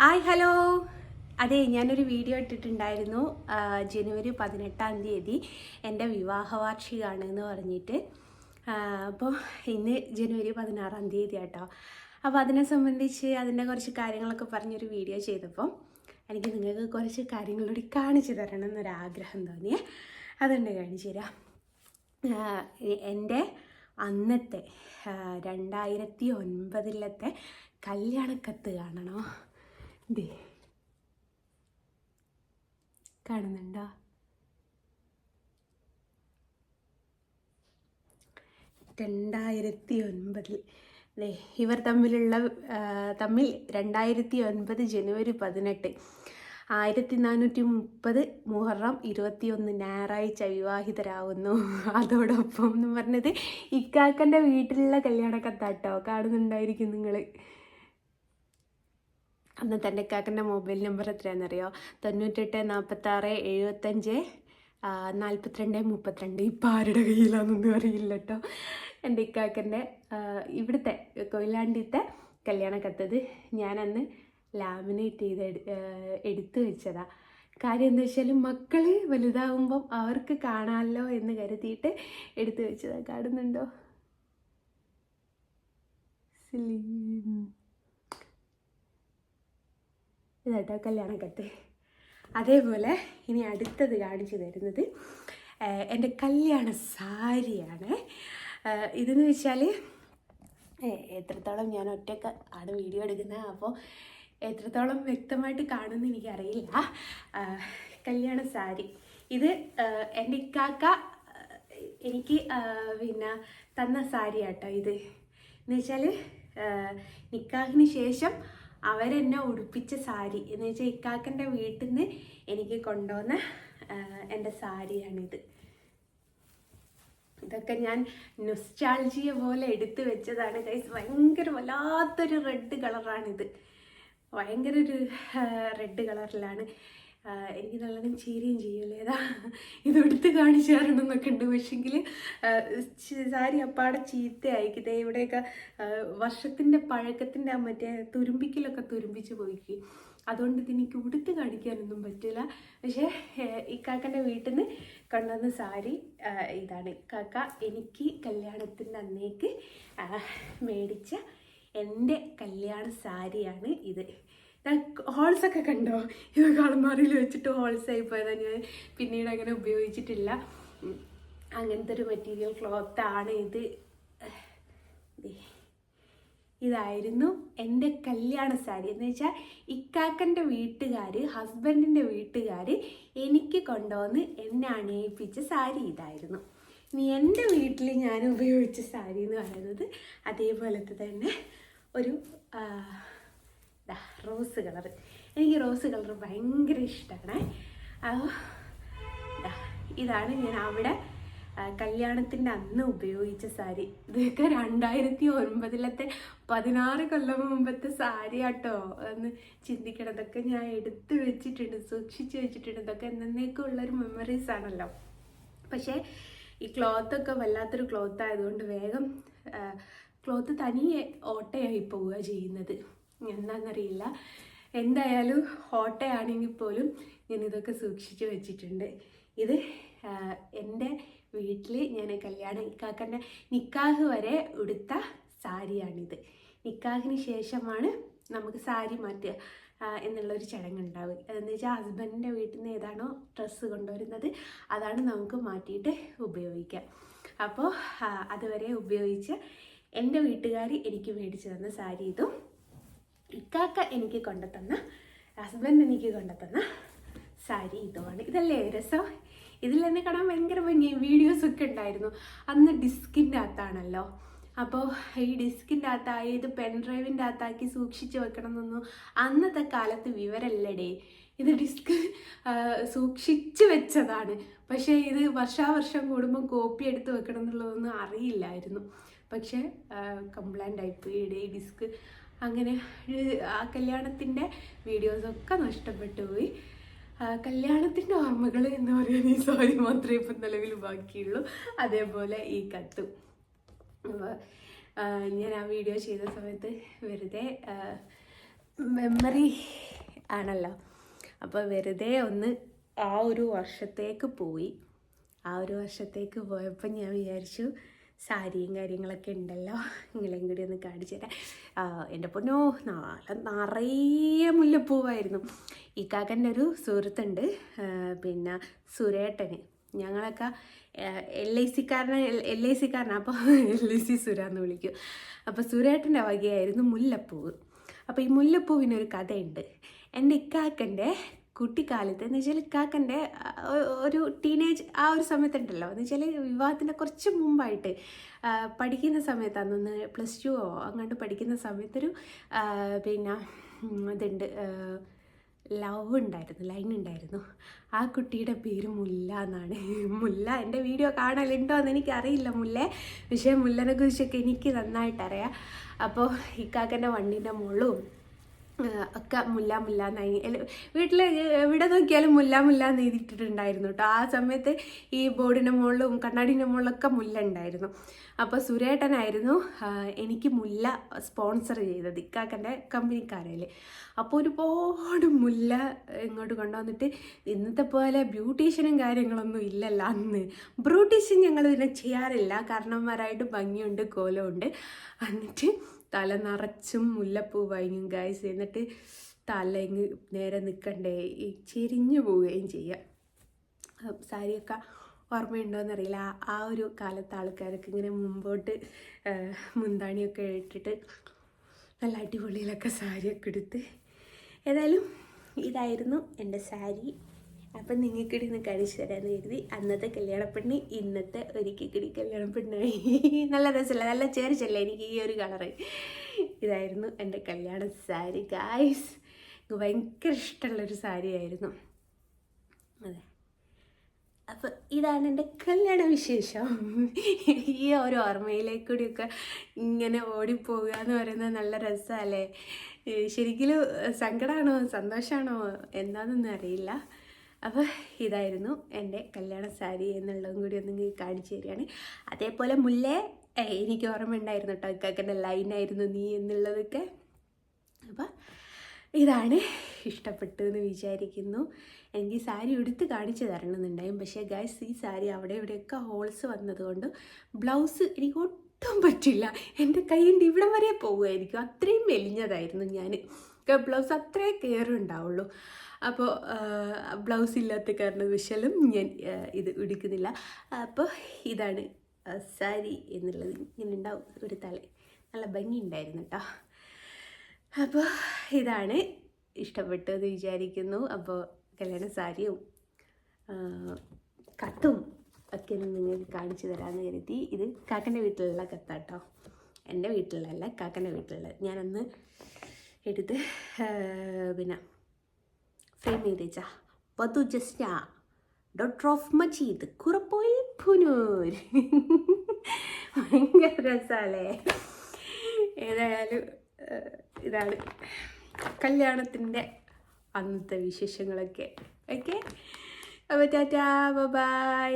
Hi hello. അതെ ഞാനൊരു video ഇട്ടിട്ടുണ്ടായിരുന്നു ജനുവരി പതിനെട്ടാം തീയതി. എന്റെ വിവാഹ വാർഷികമാണ് എന്ന് പറഞ്ഞിട്ട് അപ്പോൾ ഇന്ന് ജനുവരി പതിനാറാം തീയതി കേട്ടോ അപ്പോൾ അതിനെ സംബന്ധിച്ച് അതിന്റെ കുറച്ച് കാര്യങ്ങളൊക്കെ പറഞ്ഞൊരു വീഡിയോ ചെയ്തപ്പോൾ എനിക്ക് നിങ്ങൾക്ക് കുറച്ച് കാര്യങ്ങളൂടി കാണിച്ചു തരണം എന്നൊരാഗ്രഹം തോന്നിയേ. അതുകൊണ്ട് കാണിച്ചു തരാം. എന്റെ അന്നത്തെ രണ്ടായിരത്തി ഒൻപതിലത്തെ കല്യാണക്കത്ത് കാണണോ? ദേ. രണ്ടായിരത്തി ഒൻപതിൽ അല്ലേ ഇവർ തമ്മിലുള്ള തമ്മിൽ രണ്ടായിരത്തി ഒൻപത് ജനുവരി പതിനെട്ട്. ആയിരത്തി നാനൂറ്റി മുപ്പത് മുഹറം ഇരുപത്തിയൊന്ന് ഞായറാഴ്ച വിവാഹിതരാകുന്നു അതോടൊപ്പം എന്ന് പറഞ്ഞത് ഇക്കാക്കന്റെ വീട്ടിലുള്ള കല്യാണ കത്താട്ടോ കാണുന്നുണ്ടായിരിക്കും നിങ്ങൾ അന്ന് തന്റെ കാക്കന്റെ മൊബൈൽ നമ്പർ എത്രയാണെന്നറിയോ? തൊണ്ണൂറ്റെട്ട് നാൽപ്പത്താറ് എഴുപത്തഞ്ച് നാൽപ്പത്തിരണ്ട് മുപ്പത്തിരണ്ട്. ഇപ്പം ആരുടെ കയ്യിലാണെന്നൊന്നും അറിയില്ല കേട്ടോ. എന്റെ ഇക്കാക്കന്റെ ഇവിടുത്തെ കൊയിലാണ്ടിത്തെ കല്യാണ കത്തത് ഞാനന്ന് ലാമിനേറ്റ് ചെയ്ത് എടു- എടുത്തു വെച്ചതാ. കാര്യം എന്താ വെച്ചാൽ മക്കൾ വലുതാവുമ്പം അവർക്ക് കാണാമല്ലോ എന്ന് കരുതിയിട്ട് എടുത്തു വെച്ചതാ. കാണുന്നുണ്ടോ? സ്ലിം ഇതാട്ടോ കല്യാണക്കത്ത്. അതേപോലെ ഇനി അടുത്തത് കാണിച്ചു തരുന്നത് എന്റെ കല്യാണ സാരിയാണ്. ഇതെന്ന് വെച്ചാൽ എത്രത്തോളം ഞാൻ ഒറ്റയ്ക്ക് ആണ് വീഡിയോ എടുക്കുന്നത് അപ്പോൾ എത്രത്തോളം വ്യക്തമായിട്ട് കാണുമെന്ന് എനിക്കറിയില്ല. കല്യാണ സാരി. ഇത് എന്റെ ഇക്കാക്ക എനിക്ക് പിന്നെ തന്ന സാരി ആട്ടോ ഇത്. എന്ന് വെച്ചാൽ നിക്കാഹിന് ശേഷം അവരെന്നെ ഉടുപ്പിച്ച സാരി. എന്ന് വെച്ചാൽ ഇക്കാക്കന്റെ വീട്ടിൽ നിന്ന് എനിക്ക് കൊണ്ടുവന്ന എന്റെ സാരിയാണിത്. ഇതൊക്കെ ഞാൻ നൊസ്റ്റാൾജിയ പോലെ എടുത്തു വെച്ചതാണ് ഗൈസ് ഭയങ്കര വല്ലാത്തൊരു റെഡ് കളറാണിത് ഭയങ്കര ഒരു റെഡ് കളറിലാണ് എനിക്ക് നല്ലോണം ചീരുകയും ചെയ്യൂലേ ഏതാ ഇത് എടുത്ത് കാണിച്ചു തരണം എന്നൊക്കെ ഉണ്ട് പക്ഷെങ്കിൽ സാരി അപ്പാടെ ചീത്തയായിരിക്കും. ഇതേ ഇവിടെയൊക്കെ വർഷത്തിന്റെ പഴക്കത്തിന്റെ ആ മറ്റേ തുരുമ്പിക്കലൊക്കെ തുരുമ്പിച്ച് പോയിക്കും. അതുകൊണ്ട് ഇത് എനിക്ക് ഉടുത്ത് കാണിക്കാനൊന്നും പറ്റില്ല. പക്ഷേ ഇക്കാക്കന്റെ വീട്ടിൽ നിന്ന് കൊണ്ടുവന്ന സാരി ഇതാണ്. കാക്ക എനിക്ക് കല്യാണത്തിന്റെ അന്നേക്ക് മേടിച്ച എന്റെ കല്യാണ സാരിയാണ് ഇത്. ഹോൾസ് ഒക്കെ കണ്ടോ? ഇവ കളമാറിയിൽ വെച്ചിട്ട് ഹോൾസ് പോയതാണ് ഞാൻ. പിന്നീട് അങ്ങനെ ഉപയോഗിച്ചിട്ടില്ല. അങ്ങനത്തെ ഒരു മെറ്റീരിയൽ ക്ലോത്ത് ആണ് ഇത്. ഇതായിരുന്നു എന്റെ കല്യാണ സാരി. എന്ന് വെച്ചാൽ ഇക്കാക്കന്റെ വീട്ടുകാർ ഹസ്ബൻഡിന്റെ വീട്ടുകാർ എനിക്ക് കൊണ്ടുവന്ന് എന്നെ അണിയിപ്പിച്ച സാരി ഇതായിരുന്നു. ഇനി എന്റെ വീട്ടിൽ ഞാൻ ഉപയോഗിച്ച സാരി എന്ന് പറയുന്നത് അതേപോലത്തെ തന്നെ ഒരു റോസ് കളർ എനിക്ക് റോസ് കളർ ഭയങ്കര ഇഷ്ടമാണ് ഇതാണ് ഞാൻ അവിടെ കല്യാണത്തിന്റെ അന്ന് ഉപയോഗിച്ച സാരി. ഇതൊക്കെ രണ്ടായിരത്തി ഒൻപതിലത്തെ പതിനാറ് കൊല്ലം മുമ്പത്തെ സാരി ആട്ടോ എന്ന് ചിന്തിക്കണം ഇതൊക്കെ ഞാൻ എടുത്തു വെച്ചിട്ടുണ്ട് സൂക്ഷിച്ചു വെച്ചിട്ടുണ്ട്. ഇതൊക്കെ എന്നേക്കും ഉള്ളൊരു മെമ്മറീസ് ആണല്ലോ. പക്ഷേ ഈ ക്ലോത്തൊക്കെ വല്ലാത്തൊരു ക്ലോത്ത് ആയതുകൊണ്ട് വേഗം ക്ലോത്ത് തനിയെ ഓട്ടയായി പോവുക ചെയ്യുന്നത്. എന്താണെന്നറിയില്ല. എന്തായാലും ഹോട്ടയാണെങ്കിൽ പോലും ഞാൻ ഇതൊക്കെ സൂക്ഷിച്ചു വെച്ചിട്ടുണ്ട്. ഇത് എന്റെ വീട്ടിൽ ഞാൻ കല്യാണം ഇക്കാക്കന്റെ നിക്കാഹ് വരെ ഉടുത്ത സാരിയാണിത്. നിക്കാഹിന് ശേഷമാണ് നമുക്ക് സാരി മാറ്റുക എന്നുള്ളൊരു ചടങ്ങുണ്ടാവും അതെന്ന് വെച്ചാൽ ഹസ്ബൻഡിന്റെ വീട്ടിൽ നിന്ന് ഏതാണോ ഡ്രസ്സ് കൊണ്ടുവരുന്നത് അതാണ് നമുക്ക് മാറ്റിയിട്ട് ഉപയോഗിക്കുക അപ്പോൾ അതുവരെ ഉപയോഗിച്ച് എന്റെ വീട്ടുകാർ എനിക്ക് മേടിച്ചു തന്ന സാരി ഇതും ഇക്കാക്ക എനിക്ക് കൊണ്ടുതന്ന ഹസ്ബൻഡ് എനിക്ക് കൊണ്ടുതന്ന സാരി ഇതുമാണ്. ഇതല്ലേ രസം? ഇതിൽ തന്നെ കാണാൻ ഭയങ്കര ഭംഗി. വീഡിയോസ് ഒക്കെ ഉണ്ടായിരുന്നു. അന്ന് ഡിസ്കിന്റെ അകത്താണല്ലോ. അപ്പോൾ ഈ ഡിസ്കിന്റെ അകത്ത് ഇത് പെൻ ഡ്രൈവിന്റെ അകത്താക്കി സൂക്ഷിച്ച് വെക്കണം എന്നൊന്നും അന്നത്തെ കാലത്ത് വിവരല്ലടേ ഇത് ഡിസ്ക് സൂക്ഷിച്ച് വെച്ചതാണ്. പക്ഷേ ഇത് വർഷാവർഷം കൂടുമ്പോൾ കോപ്പി എടുത്ത് വെക്കണം എന്നുള്ളതൊന്നും അറിയില്ലായിരുന്നു. പക്ഷേ കംപ്ലൈന്റ് ആയിപ്പോയി ഈ ഡിസ്ക് അങ്ങനെ ആ കല്യാണത്തിന്റെ വീഡിയോസൊക്കെ നഷ്ടപ്പെട്ടു പോയി. കല്യാണത്തിന്റെ ഓർമ്മകൾ എന്ന് പറയുന്ന ഈ സോറി മാത്രമേ ഇപ്പം നിലവിൽ ബാക്കിയുള്ളൂ. അതേപോലെ ഈ കത്തും. ഞാൻ ആ വീഡിയോ ചെയ്ത സമയത്ത് വെറുതെ മെമ്മറി ആണല്ലോ. അപ്പോൾ വെറുതെ ഒന്ന് ആ ഒരു വർഷത്തേക്ക് പോയി. ആ ഒരു വർഷത്തേക്ക് പോയപ്പോൾ ഞാൻ വിചാരിച്ചു സാരിയും കാര്യങ്ങളൊക്കെ ഉണ്ടല്ലോ. നിങ്ങളെയും കൂടി ഒന്ന് കാണിച്ചു തരാം. എന്റെ പൊന്നോ നാളെ നിറയെ മുല്ലപ്പൂവായിരുന്നു. ഈ കാക്കന്റെ ഒരു സുഹൃത്തുണ്ട്. പിന്നെ സുരേട്ടന്. ഞങ്ങളൊക്കെ എൽ ഐ സിക്കാരനെ എൽ ഐ സിക്കാരനാണ് അപ്പോൾ എൽ ഐ സി സുര എന്ന് വിളിക്കും. അപ്പോൾ സുരേട്ടന്റെ വകയായിരുന്നു മുല്ലപ്പൂവ്. അപ്പോൾ ഈ മുല്ലപ്പൂവിനൊരു കഥയുണ്ട്. എന്റെ ഇക്കാക്കന്റെ കുട്ടിക്കാലത്ത് എന്ന് വെച്ചാൽ കാക്കന്റെ ഒരു ടീനേജ് ആ ഒരു സമയത്തുണ്ടല്ലോ. എന്ന് വെച്ചാൽ വിവാഹത്തിന്റെ കുറച്ച് മുമ്പായിട്ട് പഠിക്കുന്ന സമയത്ത് അന്നൊന്ന് പ്ലസ് ടു അങ്ങോട്ട് പഠിക്കുന്ന സമയത്തൊരു പിന്നെ ഇതുണ്ട് ലവ് ഉണ്ടായിരുന്നു ലൈൻ ഉണ്ടായിരുന്നു. ആ കുട്ടിയുടെ പേര് മുല്ല എന്നാണ്. മുല്ല എന്റെ വീഡിയോ കാണലുണ്ടോ എന്ന് എനിക്കറിയില്ല മുല്ല. പക്ഷേ മുല്ലനെ കുറിച്ചൊക്കെ എനിക്ക് നന്നായിട്ടറിയാം. അപ്പോൾ ഇക്കാക്കന്റെ വണ്ടീന്റെ മുകളും ഒക്കെ മുല്ല മുല്ല എന്നായി. വീട്ടിൽ എവിടെ നോക്കിയാലും മുല്ല മുല്ല എന്ന് എഴുതിയിട്ടിട്ടുണ്ടായിരുന്നു കേട്ടോ ആ സമയത്ത് ഈ ബോർഡിന്റെ മുകളിലും കണ്ണാടിന്റെ മുകളിലൊക്കെ മുല്ല ഉണ്ടായിരുന്നു. അപ്പോൾ സുരേട്ടനായിരുന്നു എനിക്ക് മുല്ല സ്പോൺസർ ചെയ്തത് ഇക്കാക്കന്റെ കമ്പനിക്കാരല്ലേ അപ്പോൾ ഒരുപാട് മുല്ല ഇങ്ങോട്ട് കൊണ്ടുവന്നിട്ട് ഇന്നത്തെ പോലെ ബ്യൂട്ടീഷ്യനും കാര്യങ്ങളൊന്നും ഇല്ലല്ല അന്ന്. ബ്യൂട്ടീഷ്യൻ ഞങ്ങൾ ഇതിനെ ചെയ്യാറില്ല. കാരണന്മാരായിട്ട് ഭംഗിയുണ്ട് കോലമുണ്ട്. എന്നിട്ട് തല നിറച്ചും മുല്ലപ്പൂ വാങ്ങും ഗായ്സ് എന്നിട്ട് തല ഇങ്ങ് നേരെ നിൽക്കണ്ടേ ചെരിഞ്ഞു പോവുകയും ചെയ്യാം. സാരിയൊക്കെ ഓർമ്മയുണ്ടോയെന്നറിയില്ല ആ- ഒരു കാലത്ത് ആൾക്കാരൊക്കെ ഇങ്ങനെ മുമ്പോട്ട് മുന്താണിയൊക്കെ ഇട്ടിട്ട് നല്ല അടിപൊളിയിലൊക്കെ സാരിയൊക്കെ എടുത്ത്. ഏതായാലും ഇതായിരുന്നു എന്റെ സാരി. അപ്പം നിങ്ങൾക്ക് ഒന്ന് കഴിച്ചു തരാമെന്ന് കരുതി അന്നത്തെ കല്യാണപ്പെണ്ണി ഇന്നത്തെ ഒരിക്കൽ കല്യാണപ്പെണ്ണായി നല്ല രസമല്ല? നല്ല ചേർച്ചല്ലേ എനിക്ക് ഈ ഒരു കളർ ഇതായിരുന്നു എന്റെ കല്യാണ സാരി. ഗായ്സ് ഭയങ്കര ഇഷ്ടമുള്ളൊരു സാരിയായിരുന്നു. അതെ. അപ്പോൾ ഇതാണ് എന്റെ കല്യാണ വിശേഷം. ഈ ഒരു ഓർമ്മയിലേക്ക് കൂടിയൊക്കെ ഇങ്ങനെ ഓടിപ്പോവുക എന്ന് പറയുന്നത് നല്ല രസമല്ലേ? ശരിക്കും സങ്കടമാണോ സന്തോഷമാണോ എന്താണെന്നൊന്നും അറിയില്ല. അപ്പോൾ ഇതായിരുന്നു എന്റെ കല്യാണ സാരി എന്നുള്ളതും കൂടി ഒന്ന് കാണിച്ചു തരികയാണ്. അതേപോലെ മുല്ലേ എനിക്ക് ഓർമ്മ ഉണ്ടായിരുന്നു കേട്ടോ ഇക്കാക്കന്റെ ലൈനായിരുന്നു നീ എന്നുള്ളതൊക്കെ. അപ്പോൾ ഇതാണ് ഇഷ്ടപ്പെട്ടു എന്ന് വിചാരിക്കുന്നു. എനിക്ക് സാരി എടുത്ത് കാണിച്ചു തരണമെന്നുണ്ടായും പക്ഷേ ഗൈസ് ഈ സാരി അവിടെ ഇവിടെയൊക്കെ ഹോൾസ് വന്നതുകൊണ്ട് ബ്ലൗസ് എനിക്ക് ഒട്ടും പറ്റില്ല. എന്റെ കൈയിന്റെ ഇവിടെ വരെ പോകുമായിരിക്കും. അത്രയും മെലിഞ്ഞതായിരുന്നു ഞാൻ ബ്ലൗസ് അത്രേ കയറുണ്ടാവുള്ളൂ അപ്പോൾ ബ്ലൗസ് ഇല്ലാത്ത കാരണം വിശാലും ഞാൻ ഇത് ഇടിക്കുന്നില്ല അപ്പോൾ ഇതാണ് സാരി എന്നുള്ളത്. ഇങ്ങനെ ഉണ്ടാവും ഒരു തല. നല്ല ഭംഗി ഉണ്ടായിരുന്നു കേട്ടോ അപ്പോൾ ഇതാണ് ഇഷ്ടപ്പെട്ടു എന്ന് വിചാരിക്കുന്നു. അപ്പോൾ കല്യാണ സാരിയും കത്തും ഒക്കെ നിങ്ങൾക്ക് കാണിച്ചു തരാമെന്ന് കരുതി. ഇത് കാക്കന്റെ വീട്ടിലുള്ള കത്താട്ടോ. എന്റെ വീട്ടിലല്ല കാക്കന്റെ വീട്ടിലുള്ള. ഞാനന്ന് എടുത്ത് പിന്നെ ഫ്രെയിം ചെയ്ത് വെച്ചാ. വധു ജസ്റ്റ ഡോക്ടർ ഓഫ് മജീദ് കുറപ്പോയി പുനൂർ. ഭയങ്കര രസാലേ ഏതായാലും ഇതാണ് കല്യാണത്തിന്റെ അന്നത്തെ വിശേഷങ്ങളൊക്കെ. ഓക്കെ? അപ്പോൾ ടാറ്റാ ബൈ